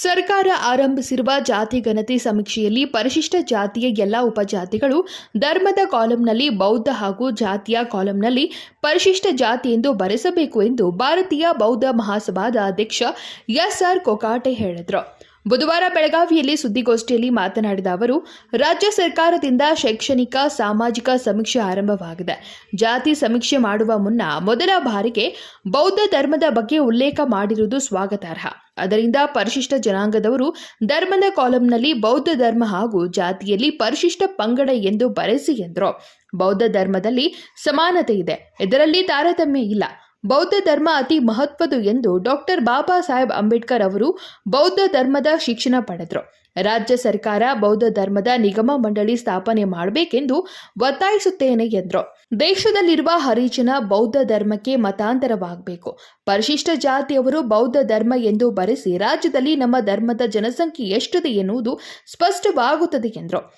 ಸರ್ಕಾರ ಆರಂಭಿಸಿರುವ ಜಾತಿ ಗಣತಿ ಸಮೀಕ್ಷೆಯಲ್ಲಿ ಪರಿಶಿಷ್ಟ ಜಾತಿಯ ಎಲ್ಲ ಉಪಜಾತಿಗಳು ಧರ್ಮದ ಕಾಲಂನಲ್ಲಿ, ಬೌದ್ಧ ಹಾಗೂ ಜಾತಿಯ ಕಾಲಂನಲ್ಲಿ ಪರಿಶಿಷ್ಟ ಜಾತಿ ಎಂದು ಬರೆಸಬೇಕು ಎಂದು ಭಾರತೀಯ ಬೌದ್ಧ ಮಹಾಸಭಾದ ಅಧ್ಯಕ್ಷ ಎಸ್ ಆರ್ ಕೊಕಾಟೆ ಹೇಳಿದರು. ಬುಧವಾರ ಬೆಳಗಾವಿಯಲ್ಲಿ ಸುದ್ದಿಗೋಷ್ಠಿಯಲ್ಲಿ ಮಾತನಾಡಿದ ಅವರು, ರಾಜ್ಯ ಸರ್ಕಾರದಿಂದ ಶೈಕ್ಷಣಿಕ, ಸಾಮಾಜಿಕ ಸಮೀಕ್ಷೆ ಆರಂಭವಾಗಿದೆ. ಜಾತಿ ಸಮೀಕ್ಷೆ ಮಾಡುವ ಮುನ್ನ ಮೊದಲ ಬಾರಿಗೆ ಬೌದ್ಧ ಧರ್ಮದ ಬಗ್ಗೆ ಉಲ್ಲೇಖ ಮಾಡಿರುವುದು ಸ್ವಾಗತಾರ್ಹ. ಅದರಿಂದ ಪರಿಶಿಷ್ಟ ಜನಾಂಗದವರು ಧರ್ಮದ ಕಾಲಂನಲ್ಲಿ ಬೌದ್ಧ ಧರ್ಮ ಹಾಗೂ ಜಾತಿಯಲ್ಲಿ ಪರಿಶಿಷ್ಟ ಪಂಗಡ ಎಂದು ಬರೆಸಿ ಎಂದರು. ಬೌದ್ಧ ಧರ್ಮದಲ್ಲಿ ಸಮಾನತೆ ಇದೆ. ಇದರಲ್ಲಿ ತಾರತಮ್ಯ ಇಲ್ಲ. ಬೌದ್ಧ ಧರ್ಮ ಅತಿ ಮಹತ್ವದು ಎಂದು ಡಾಕ್ಟರ್ ಬಾಬಾ ಸಾಹೇಬ್ ಅಂಬೇಡ್ಕರ್ ಅವರು ಬೌದ್ಧ ಧರ್ಮದ ಶಿಕ್ಷಣ ಪಡೆದರು. ರಾಜ್ಯ ಸರ್ಕಾರ ಬೌದ್ಧ ಧರ್ಮದ ನಿಗಮ ಮಂಡಳಿ ಸ್ಥಾಪನೆ ಮಾಡಬೇಕೆಂದು ಒತ್ತಾಯಿಸುತ್ತೇನೆ ಎಂದರು. ದೇಶದಲ್ಲಿರುವ ಹರಿಜನ ಬೌದ್ಧ ಧರ್ಮಕ್ಕೆ ಮತಾಂತರವಾಗಬೇಕು. ಪರಿಶಿಷ್ಟ ಜಾತಿಯವರು ಬೌದ್ಧ ಧರ್ಮ ಎಂದು ಬರೆಸಿ ರಾಜ್ಯದಲ್ಲಿ ನಮ್ಮ ಧರ್ಮದ ಜನಸಂಖ್ಯೆ ಎಷ್ಟಿದೆ ಎನ್ನುವುದು ಸ್ಪಷ್ಟವಾಗುತ್ತದೆ ಎಂದರು.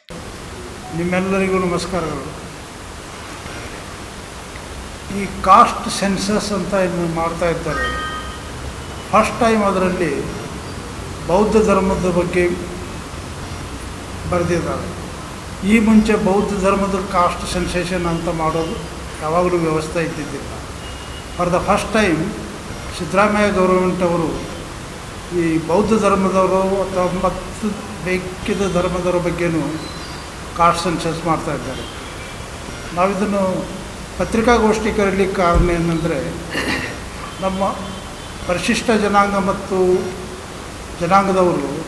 ನಿಮ್ಮೆಲ್ಲರಿಗೂ ನಮಸ್ಕಾರಗಳು. ಈ ಕಾಸ್ಟ್ ಸೆನ್ಸಸ್ ಅಂತ ಇನ್ನು ಮಾಡ್ತಾ ಇದ್ದಾರೆ. ಫಸ್ಟ್ ಟೈಮ್ ಅದರಲ್ಲಿ ಬೌದ್ಧ ಧರ್ಮದ ಬಗ್ಗೆ ಬರೆದಿದ್ದಾರೆ. ಈ ಮುಂಚೆ ಬೌದ್ಧ ಧರ್ಮದ ಕಾಸ್ಟ್ ಸೆನ್ಸೇಷನ್ ಅಂತ ಮಾಡೋದು ಯಾವಾಗಲೂ ವ್ಯವಸ್ಥೆ ಇದ್ದಿದ್ದಿಲ್ಲ. For the first time Siddaramaiah government ಅವರು ಈ ಬೌದ್ಧ ಧರ್ಮದವರು ಅಥವಾ ಮತ್ತು ಬೇಕಿದ ಧರ್ಮದವರ ಬಗ್ಗೆನೂ ಕಾಸ್ಟ್ ಸೆನ್ಸಸ್ ಮಾಡ್ತಾ ಇದ್ದಾರೆ. ನಾವಿದನ್ನು ಪತ್ರಿಕಾಗೋಷ್ಠಿ ಕರೀಲಿಕ್ಕೆ ಕಾರಣ ಏನಂದರೆ, ನಮ್ಮ ಪರಿಶಿಷ್ಟ ಜನಾಂಗ ಮತ್ತು ಜನಾಂಗದವರು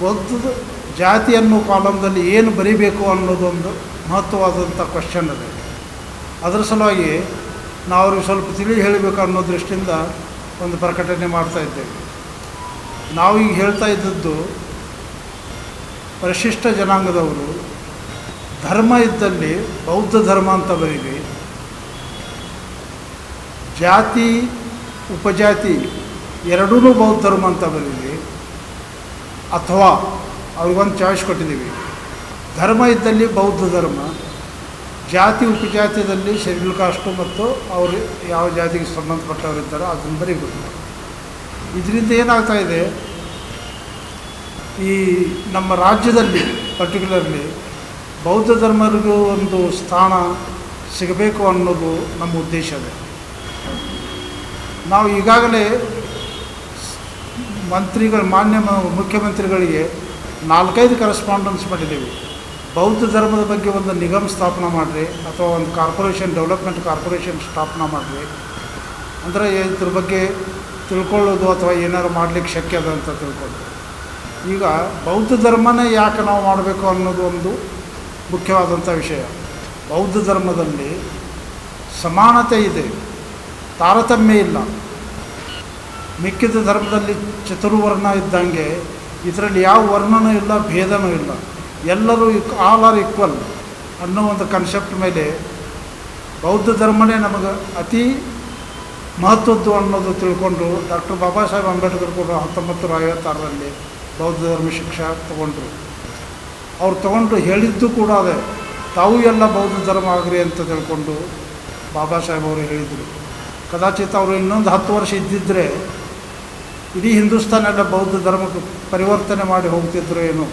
ಬೌದ್ಧದ ಜಾತಿ ಅನ್ನೋ ಕಾಲಮ್ದಲ್ಲಿ ಏನು ಬರೀಬೇಕು ಅನ್ನೋದೊಂದು ಮಹತ್ವವಾದಂಥ ಕ್ವಶನ್ ಅದು. ಅದರ ಸಲುವಾಗಿ ನಾವು ಸ್ವಲ್ಪ ತಿಳಿ ಹೇಳಬೇಕು ಅನ್ನೋ ದೃಷ್ಟಿಯಿಂದ ಒಂದು ಪ್ರಕಟಣೆ ಮಾಡ್ತಾ ಇದ್ದೇವೆ. ನಾವು ಈಗ ಹೇಳ್ತಾ ಇದ್ದದ್ದು ಪರಿಶಿಷ್ಟ ಜನಾಂಗದವರು ಧರ್ಮ ಇದ್ದಲ್ಲಿ ಬೌದ್ಧ ಧರ್ಮ ಅಂತ ಬರೀರಿ. ಜಾತಿ, ಉಪಜಾತಿ ಎರಡೂ ಬೌದ್ಧ ಧರ್ಮ ಅಂತ ಬರೀರಿ. ಅಥವಾ ಅವ್ರಿಗೊಂದು ಚಾಯ್ಸ್ ಕೊಟ್ಟಿದ್ದೀವಿ. ಧರ್ಮ ಇದ್ದಲ್ಲಿ ಬೌದ್ಧ ಧರ್ಮ, ಜಾತಿ ಉಪಜಾತಿಯಲ್ಲಿ ಶೆಡ್ಯೂಲ್ ಕಾಸ್ಟು ಮತ್ತು ಅವರು ಯಾವ ಜಾತಿಗೆ ಸಂಬಂಧಪಟ್ಟವರಿದ್ದಾರೋ ಅದನ್ನು ಬರೀಬೇಕು ಇದರಿಂದ ಏನಾಗ್ತಾ ಇದೆ, ಈ ನಮ್ಮ ರಾಜ್ಯದಲ್ಲಿ ಪರ್ಟಿಕ್ಯುಲರ್ಲಿ ಬೌದ್ಧ ಧರ್ಮರಿಗೂ ಒಂದು ಸ್ಥಾನ ಸಿಗಬೇಕು ಅನ್ನೋದು ನಮ್ಮ ಉದ್ದೇಶ ಇದೆ. ನಾವು ಈಗಾಗಲೇ ಮಂತ್ರಿಗಳು, ಮಾನ್ಯ ಮುಖ್ಯಮಂತ್ರಿಗಳಿಗೆ ನಾಲ್ಕೈದು ಕರೆಸ್ಪಾಂಡೆನ್ಸ್ ಮಾಡಿದ್ದೀವಿ ಬೌದ್ಧ ಧರ್ಮದ ಬಗ್ಗೆ ಒಂದು ನಿಗಮ ಸ್ಥಾಪನೆ ಮಾಡಿರಿ ಅಥವಾ ಒಂದು ಕಾರ್ಪೊರೇಷನ್ ಡೆವಲಪ್ಮೆಂಟ್ ಕಾರ್ಪೊರೇಷನ್ ಸ್ಥಾಪನೆ ಮಾಡಿರಿ ಅಂದರೆ ಇದ್ರ ಬಗ್ಗೆ ತಿಳ್ಕೊಳ್ಳೋದು ಅಥವಾ ಏನಾರು ಮಾಡಲಿಕ್ಕೆ ಶಕ್ಯ ಅದ ಅಂತ ತಿಳ್ಕೊಂಡು. ಈಗ ಬೌದ್ಧ ಧರ್ಮನೇ ಯಾಕೆ ನಾವು ಮಾಡಬೇಕು ಅನ್ನೋದು ಒಂದು ಮುಖ್ಯವಾದಂಥ ವಿಷಯ. ಬೌದ್ಧ ಧರ್ಮದಲ್ಲಿ ಸಮಾನತೆ ಇದೆ, ತಾರತಮ್ಯ ಇಲ್ಲ. ಮಿಕ್ಕಿದ ಧರ್ಮದಲ್ಲಿ ಚತುರ್ವರ್ಣ ಇದ್ದಂಗೆ ಇದರಲ್ಲಿ ಯಾವ ವರ್ಣನೂ ಇಲ್ಲ, ಭೇದನೂ ಇಲ್ಲ. ಎಲ್ಲರೂ ಇಕ್ ಆಲ್ ಆರ್ ಈಕ್ವಲ್ ಅನ್ನೋ ಒಂದು ಕನ್ಸೆಪ್ಟ್ ಮೇಲೆ ಬೌದ್ಧ ಧರ್ಮನೇ ನಮಗೆ ಅತಿ ಮಹತ್ವದ್ದು ಅನ್ನೋದು ತಿಳ್ಕೊಂಡು ಡಾಕ್ಟರ್ ಬಾಬಾ ಸಾಹೇಬ್ ಅಂಬೇಡ್ಕರ್ ಕೂಡ ಹತ್ತೊಂಬತ್ತು ನೂರ ಐವತ್ತಾರರಲ್ಲಿ ಬೌದ್ಧ ಧರ್ಮ ಶಿಕ್ಷಾ ತಗೊಂಡ್ರು. ಅವ್ರು ತಗೊಂಡು ಹೇಳಿದ್ದು ಕೂಡ ಅದೇ. ತಾವು ಎಲ್ಲ ಬೌದ್ಧ ಧರ್ಮ ಆಗ್ರಿ ಅಂತ ತಿಳ್ಕೊಂಡು ಬಾಬಾ ಸಾಹೇಬ್ ಅವರು ಹೇಳಿದರು. ಕದಾಚಿತ್ ಅವರು ಇನ್ನೊಂದು ಹತ್ತು ವರ್ಷ ಇದ್ದಿದ್ದರೆ ಇಡೀ ಹಿಂದೂಸ್ತಾನ ಎಲ್ಲ ಬೌದ್ಧ ಧರ್ಮಕ್ಕೆ ಪರಿವರ್ತನೆ ಮಾಡಿ ಹೋಗ್ತಿದ್ರು ಏನು?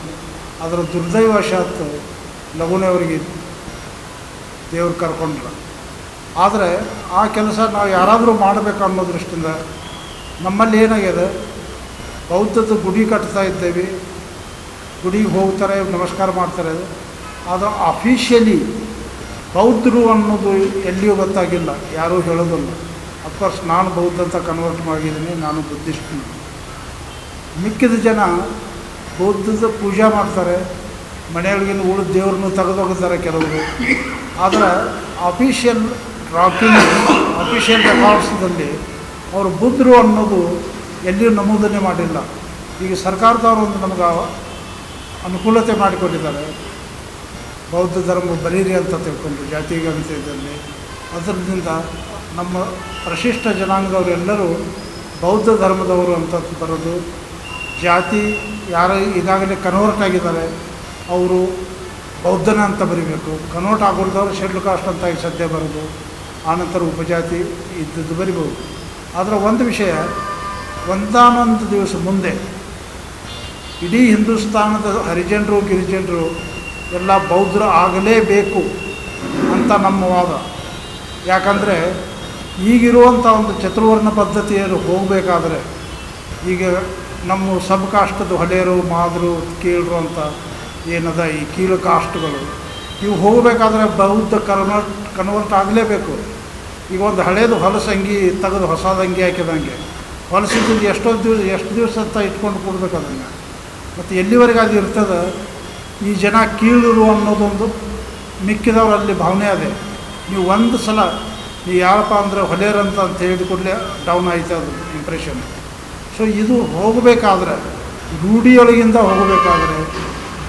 ಅದರ ದುರ್ದೈವಶಾತ್ ಅವರಿಗೆ ದೇವ್ರು ಕರ್ಕೊಂಡ್ರ. ಆದರೆ ಆ ಕೆಲಸ ನಾವು ಯಾರಾದರೂ ಮಾಡಬೇಕು ಅನ್ನೋ ದೃಷ್ಟಿಯಿಂದ ನಮ್ಮಲ್ಲಿ ಏನಾಗಿದೆ? ಬೌದ್ಧದ ಗುಡಿ ಕಟ್ತಾ ಇದ್ದೇವೆ. ಗುಡಿಗೆ ಹೋಗ್ತಾರೆ, ನಮಸ್ಕಾರ ಮಾಡ್ತಾರೆ. ಆದರೆ ಅಫಿಷಿಯಲಿ ಬೌದ್ಧರು ಅನ್ನೋದು ಎಲ್ಲಿಯೂ ಗೊತ್ತಾಗಿಲ್ಲ. ಯಾರೂ ಹೇಳೋದಿಲ್ಲ. ಅಫ್ಕೋರ್ಸ್ ನಾನು ಬೌದ್ಧ ಅಂತ ಕನ್ವರ್ಟ್ ಮಾಡಿದ್ದೀನಿ ನಾನು ಬುದ್ಧಿಸ್ಟ್ ಮಿಕ್ಕಿದ ಜನ ಬೌದ್ಧದ ಪೂಜೆ ಮಾಡ್ತಾರೆ, ಮನೆಯೊಳಗಿನ ಉಳಿದ ದೇವ್ರನ್ನೂ ತೆಗೆದೋಗ್ತಾರೆ ಕೆಲವರು. ಆದರೆ ಅಫಿಷಿಯಲ್ ಡಾಕ್ಯುಮೆಂಟ್ ಅಫಿಷಿಯಲ್ ರೆಕಾರ್ಡ್ಸ್ದಲ್ಲಿ ಅವರು ಬುದ್ಧರು ಅನ್ನೋದು ಎಲ್ಲಿಯೂ ನಮೂದನೆ ಮಾಡಿಲ್ಲ. ಈಗ ಸರ್ಕಾರದವರು ಒಂದು ನಮಗೆ ಅನುಕೂಲತೆ ಮಾಡಿಕೊಟ್ಟಿದ್ದಾರೆ. ಬೌದ್ಧ ಧರ್ಮ ಬರೀರಿ ಅಂತ ತಿಳ್ಕೊಂಡು ಜಾತಿ ಗಣಿತದಲ್ಲಿ ಅದರಿಂದ ನಮ್ಮ ಪ್ರಶಿಷ್ಟ ಜನಾಂಗದವರೆಲ್ಲರೂ ಬೌದ್ಧ ಧರ್ಮದವರು ಅಂತ ಬರೋದು ಜಾತಿ ಯಾರು ಈಗಾಗಲೇ ಕನ್ವರ್ಟ್ ಆಗಿದ್ದಾರೆ, ಅವರು ಬೌದ್ಧನ ಅಂತ ಬರಿಬೇಕು. ಕನ್ವರ್ಟ್ ಆಗೋದವರು ಶೆಡ್ಲ್ ಕಾಸ್ಟ್ ಅಂತ ಈಗ ಸದ್ಯ ಬರೋದು ಆನಂತರ ಉಪಜಾತಿ ಇದ್ದದ್ದು ಬರಿಬೋದು ಆದರೆ ಒಂದು ವಿಷಯ, ಒಂದಾನೊಂದು ದಿವಸ ಮುಂದೆ ಇಡೀ ಹಿಂದೂಸ್ತಾನದ ಹರಿಜನರು, ಗಿರಿಜನರು ಎಲ್ಲ ಬೌದ್ಧರು ಆಗಲೇಬೇಕು ಅಂತ ನಮ್ಮ ವಾದ. ಯಾಕಂದರೆ ಈಗಿರುವಂಥ ಒಂದು ಚತುರ್ವರ್ಣ ಪದ್ಧತಿಯಲ್ಲಿ ಹೋಗಬೇಕಾದ್ರೆ ಈಗ ನಮ್ಮ ಸಬ್ ಕಾಷ್ಟದ ಹೊಲೆಯರು ಮಾದರು, ಕೀಳರು ಅಂತ ಏನದ ಈ ಕೀಳು ಕಾಸ್ಟ್ಗಳು ಇವು ಹೋಗಬೇಕಾದ್ರೆ ಬೌದ್ಧ ಕನ್ವರ್ಟ್ ಕನ್ವರ್ಟ್ ಆಗಲೇಬೇಕು. ಈಗ ಒಂದು ಹಳೇದು ಹೊಲಸಂಗಿ ತೆಗೆದು ಹೊಸದ ಅಂಗಿ ಹಾಕಿದಂಗೆ, ಹೊಲಸಿದ್ದು ಎಷ್ಟೋ ದಿವಸ, ಎಷ್ಟು ದಿವಸ ಅಂತ ಇಟ್ಕೊಂಡು ಕೊಡ್ಬೇಕು ಅದನ್ನು. ಮತ್ತು ಎಲ್ಲಿವರೆಗೆ ಅದು ಇರ್ತದೆ? ಈ ಜನ ಕೀಳರು ಅನ್ನೋದೊಂದು ಮಿಕ್ಕಿದವರಲ್ಲಿ ಭಾವನೆ ಅದೇ. ನೀವು ಒಂದು ಸಲ ನೀವು ಯಾರಪ್ಪ ಅಂದರೆ ಹೊಲೆಯರಂತ ಅಂತ ಹೇಳಿದ ಕೂಡಲೇ ಡೌನ್ ಆಯ್ತು ಅದು ಇಂಪ್ರೆಷನ್ ಸೊ ಇದು ಹೋಗಬೇಕಾದ್ರೆ, ರೂಢಿಯೊಳಗಿಂದ ಹೋಗಬೇಕಾದ್ರೆ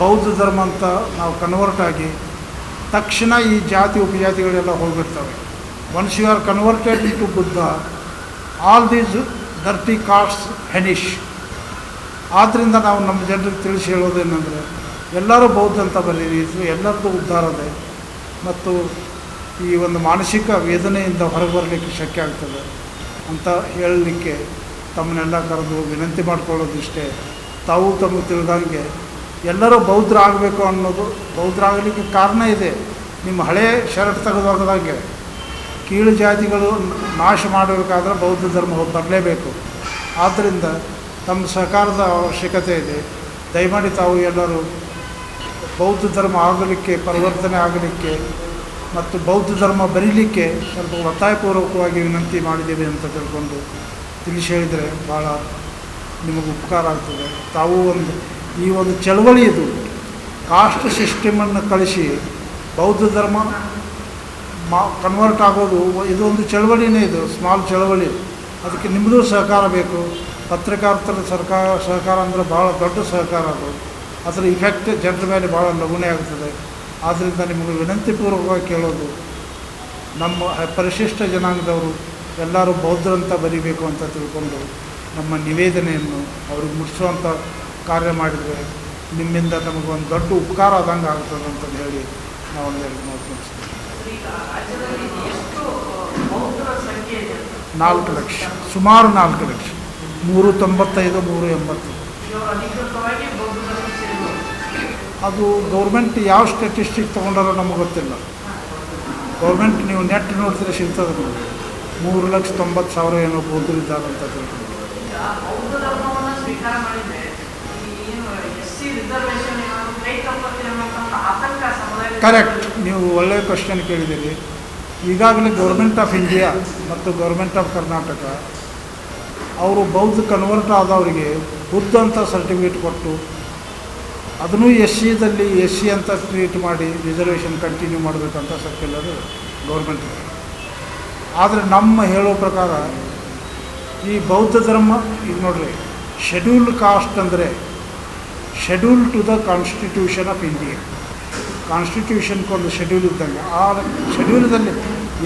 ಬೌದ್ಧ ಧರ್ಮ ಅಂತ ನಾವು ಕನ್ವರ್ಟ್ ಆಗಿ ತಕ್ಷಣ ಈ ಜಾತಿ ಉಪಜಾತಿಗಳೆಲ್ಲ ಹೋಗಿರ್ತವೆ. Once you are converted to Buddha all these dirty castes vanish ಆದ್ದರಿಂದ ನಾವು ನಮ್ಮ ಜನರಿಗೆ ತಿಳಿಸಿ ಹೇಳೋದೇನೆಂದರೆ ಎಲ್ಲರೂ ಬೌದ್ಧ ಅಂತ ಬರೀರಿ, ಎಲ್ಲರದ್ದು ಉದ್ಧಾರ ಇದೆ ಮತ್ತು ಈ ಒಂದು ಮಾನಸಿಕ ವೇದನೆಯಿಂದ ಹೊರಗೆ ಬರಲಿಕ್ಕೆ ಶಕ್ಯ ಆಗ್ತದೆ ಅಂತ ಹೇಳಲಿಕ್ಕೆ ತಮ್ಮನ್ನೆಲ್ಲ ಕರೆದು ವಿನಂತಿ ಮಾಡ್ಕೊಳ್ಳೋದಿಷ್ಟೇ. ತಾವು ತಮಗೆ ತಿಳಿದಂಗೆ ಎಲ್ಲರೂ ಬೌದ್ಧರಾಗಬೇಕು ಅನ್ನೋದು ಬೌದ್ಧರಾಗಲಿಕ್ಕೆ ಕಾರಣ ಇದೆ. ನಿಮ್ಮ ಹಳೆ ಶರ್ಟ್ ತೆಗೆದೋಗದಂಗೆ ಕೀಳು ಜಾತಿಗಳು ನಾಶ ಮಾಡಬೇಕಾದ್ರೆ ಬೌದ್ಧ ಧರ್ಮ ಬರಲೇಬೇಕು. ಆದ್ದರಿಂದ ತಮ್ಮ ಸಹಕಾರದ ಅವಶ್ಯಕತೆ ಇದೆ. ದಯಮಾಡಿ ತಾವು ಎಲ್ಲರೂ ಬೌದ್ಧ ಧರ್ಮ ಆಗಲಿಕ್ಕೆ, ಪರಿವರ್ತನೆ ಆಗಲಿಕ್ಕೆ ಮತ್ತು ಬೌದ್ಧ ಧರ್ಮ ಬರೀಲಿಕ್ಕೆ ಸ್ವಲ್ಪ ಒತ್ತಾಯಪೂರ್ವಕವಾಗಿ ವಿನಂತಿ ಮಾಡಿದ್ದೇವೆ ಅಂತ ತಿಳ್ಕೊಂಡು ತಿಳಿಸಿ ಹೇಳಿದರೆ ಭಾಳ ನಿಮಗೆ ಉಪಕಾರ ಆಗ್ತದೆ. ತಾವು ಒಂದು ಈ ಒಂದು ಚಳವಳಿ ಇದು ಕಾಸ್ಟ್ ಸಿಸ್ಟಮನ್ನು ಕಳಿಸಿ ಬೌದ್ಧ ಧರ್ಮ ಮಾ ಕನ್ವರ್ಟ್ ಆಗೋದು ಇದೊಂದು ಚಳವಳಿನೇ ಇದು, ಸ್ಮಾಲ್ ಚಳವಳಿ. ಅದಕ್ಕೆ ನಿಮ್ಮದು ಸಹಕಾರ ಬೇಕು. ಪತ್ರಕರ್ತರ ಸರ್ಕಾರ, ಸಹಕಾರ ಅಂದರೆ ಭಾಳ ದೊಡ್ಡ ಸಹಕಾರ ಅದು. ಅದರ ಇಫೆಕ್ಟ್ ಜನರ ಮೇಲೆ ಭಾಳ ಲಘುನೆ ಆಗ್ತದೆ. ಆದ್ದರಿಂದ ನಿಮಗೆ ವಿನಂತಿಪೂರ್ವಕವಾಗಿ ಕೇಳೋದು, ನಮ್ಮ ಪರಿಶಿಷ್ಟ ಜನಾಂಗದವರು ಎಲ್ಲರೂ ಬೌದ್ಧರಂತ ಬರೀಬೇಕು ಅಂತ ತಿಳ್ಕೊಂಡು ನಮ್ಮ ನಿವೇದನೆಯನ್ನು ಅವ್ರಿಗೆ ಮುಟ್ಟಿಸುವಂಥ ಕಾರ್ಯ ಮಾಡಿದರೆ ನಿಮ್ಮಿಂದ ನಮಗೊಂದು ದೊಡ್ಡ ಉಪಕಾರ ಆದಂಗೆ ಆಗ್ತದೆ ಅಂತಂದು ಹೇಳಿ ನಾವು ಹೇಳಿ ಇದೆ ನಾಲ್ಕು ಲಕ್ಷ, ಸುಮಾರು ನಾಲ್ಕು ಲಕ್ಷ, ಮೂರು ತೊಂಬತ್ತೈದು, ಮೂರು ಎಂಬತ್ತು. ಅದು ಗೌರ್ಮೆಂಟ್ ಯಾವ ಸ್ಟ್ಯಾಟಿಸ್ಟಿಕ್ ತೊಗೊಂಡಾರೋ ನಮಗೆ ಗೊತ್ತಿಲ್ಲ. ಗೌರ್ಮೆಂಟ್ ನೀವು ನೆಟ್ ನೋಡಿದ್ರೆ ಸಿಗ್ತದೆ ನಿಮಗೆ. ಮೂರು ಲಕ್ಷ ತೊಂಬತ್ತು ಸಾವಿರ ಏನೋ ಬೌದ್ಧರು ಇದ್ದಾರೆ ಅಂತ ಕರೆಕ್ಟ್ ನೀವು ಒಳ್ಳೆಯ ಕ್ವಶನ್ ಕೇಳಿದ್ದೀರಿ. ಈಗಾಗಲೇ ಗೌರ್ಮೆಂಟ್ ಆಫ್ ಇಂಡಿಯಾ ಮತ್ತು ಗೌರ್ಮೆಂಟ್ ಆಫ್ ಕರ್ನಾಟಕ ಅವರು ಬೌದ್ಧ ಕನ್ವರ್ಟ್ ಆದವರಿಗೆ ಬುದ್ಧ ಅಂತ ಸರ್ಟಿಫಿಕೇಟ್ ಕೊಟ್ಟು ಅದನ್ನು ಎಸ್ ಸಿದಲ್ಲಿ ಎಸ್ ಸಿ ಅಂತ ಟ್ರೀಟ್ ಮಾಡಿ ರಿಸರ್ವೇಷನ್ ಕಂಟಿನ್ಯೂ ಮಾಡಬೇಕಂತ ಅದು ಗೌರ್ಮೆಂಟ್ ಆದರೆ ನಮ್ಮ ಹೇಳೋ ಪ್ರಕಾರ ಈ ಬೌದ್ಧ ಧರ್ಮ, ಈಗ ನೋಡ್ರಿ ಶೆಡ್ಯೂಲ್ಡ್ ಕಾಸ್ಟ್ ಅಂದರೆ schedule to the constitution of India ಕಾನ್ಸ್ಟಿಟ್ಯೂಷನ್ಗೊಂದು schedule ಇದ್ದಂಗೆ. ಆ ಶೆಡ್ಯೂಲ್ದಲ್ಲಿ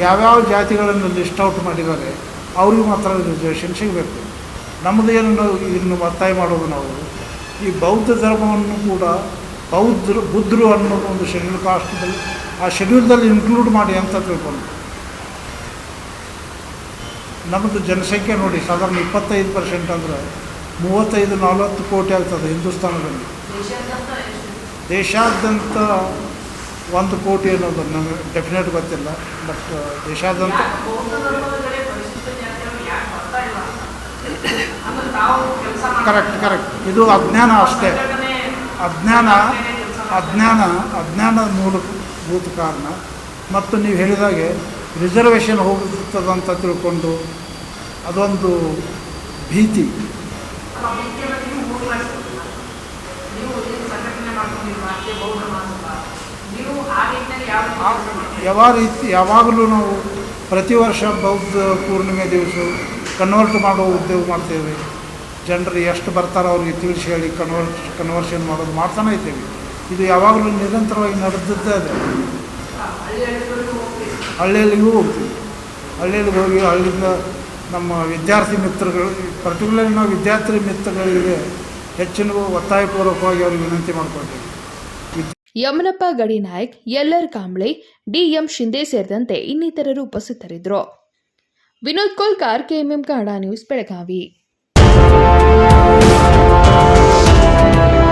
ಯಾವ್ಯಾವ ಜಾತಿಗಳನ್ನು ಲಿಸ್ಟ್ ಔಟ್ ಮಾಡಿದ್ದಾರೆ, ಅವ್ರಿಗೆ ಮಾತ್ರ ರಿಸರ್ವೇಷನ್ ಸಿಗಬೇಕು. ನಮ್ಮದು ಏನು ನಾವು ಇನ್ನು ಒತ್ತಾಯ ಮಾಡೋದು ನಾವು? ಈ ಬೌದ್ಧ ಧರ್ಮವನ್ನು ಕೂಡ ಬೌದ್ಧರು, ಬುದ್ಧರು ಅನ್ನೋದು ಒಂದು ಶೆಡ್ಯೂಲ್ ಕಾಸ್ಟ್ದಲ್ಲಿ ಆ ಶೆಡ್ಯೂಲ್ದಲ್ಲಿ ಇನ್ಕ್ಲೂಡ್ ಮಾಡಿ ಅಂತ ತಿಳ್ಕೊಂಡು ನಮ್ಮದು ಜನಸಂಖ್ಯೆ ನೋಡಿ, ಸಾಧಾರಣ ಇಪ್ಪತ್ತೈದು ಪರ್ಸೆಂಟ್ ಅಂದರೆ ಮೂವತ್ತೈದು, ನಲವತ್ತು ಕೋಟಿ ಆಗ್ತದೆ ಹಿಂದೂಸ್ತಾನದಲ್ಲಿ. ದೇಶಾದ್ಯಂತ ಒಂದು ಕೋಟಿ ಅನ್ನೋದು ನಮಗೆ ಡೆಫಿನೆಟ್ ಗೊತ್ತಿಲ್ಲ ಬಟ್ ದೇಶಾದ್ಯಂತ ಕರೆಕ್ಟ್ ಕರೆಕ್ಟ್ ಇದು ಅಜ್ಞಾನ ಅಷ್ಟೇ. ಅಜ್ಞಾನ ಅಜ್ಞಾನ ಅಜ್ಞಾನದ ಮೂಲಭೂತ ಕಾರಣ. ಮತ್ತು ನೀವು ಹೇಳಿದಾಗೆ ರಿಸರ್ವೇಷನ್ ಹೋಗುತ್ತದಂತ ತಿಳ್ಕೊಂಡು ಅದೊಂದು ಭೀತಿ? ಯಾವ ರೀತಿ, ಯಾವಾಗಲೂ ನಾವು ಪ್ರತಿ ವರ್ಷ ಬೌದ್ಧ ಪೂರ್ಣಿಮೆ ದಿವಸ ಕನ್ವರ್ಟ್ ಮಾಡೋ ಉದ್ಯೋಗ ಮಾಡ್ತೇವೆ. ಜನರು ಎಷ್ಟು ಬರ್ತಾರೋ ಅವ್ರಿಗೆ ತಿಳಿಸಿ ಹೇಳಿ ಕನ್ವರ್ಟ್ ಕನ್ವರ್ಷನ್ ಮಾಡೋದು ಮಾಡ್ತಾನೆ ಇದ್ದೇವೆ. ಇದು ಯಾವಾಗಲೂ ನಿರಂತರವಾಗಿ ನಡೆದದ್ದೇ ಅದೇ. ಹಳ್ಳಿಯಲ್ಲಿಗೂ ಹೋಗ್ತೀವಿ. ಹಳ್ಳಿಯಲ್ಲಿ ಹೋಗಿ ಹಳ್ಳಿಯಿಂದ ನಮ್ಮ ವಿದ್ಯಾರ್ಥಿ ಮಿತ್ರಗಳು ಪರ್ಟಿಕ್ಯುಲರ್ಲಿ ನಾವು ವಿದ್ಯಾರ್ಥಿ ಮಿತ್ರಗಳಿಗೆ ಹೆಚ್ಚಿನ ಒತ್ತಾಯಪೂರ್ವಕವಾಗಿ ಅವ್ರಿಗೆ ವಿನಂತಿ ಮಾಡ್ಕೊಳ್ತೀವಿ. ಯಮನಪ್ಪ ಗಡಿನಾಯಕ್ ಎಲ್ಆರ್ ಕಾಂಬ್ಳೆ ಡಿಎಂ ಶಿಂದೆ ಸೇರಿದಂತೆ ಇನ್ನಿತರರು ಉಪಸ್ಥಿತರಿದ್ದರು. Vinod Kolkar KMM Kannada news, Belagavi. Музика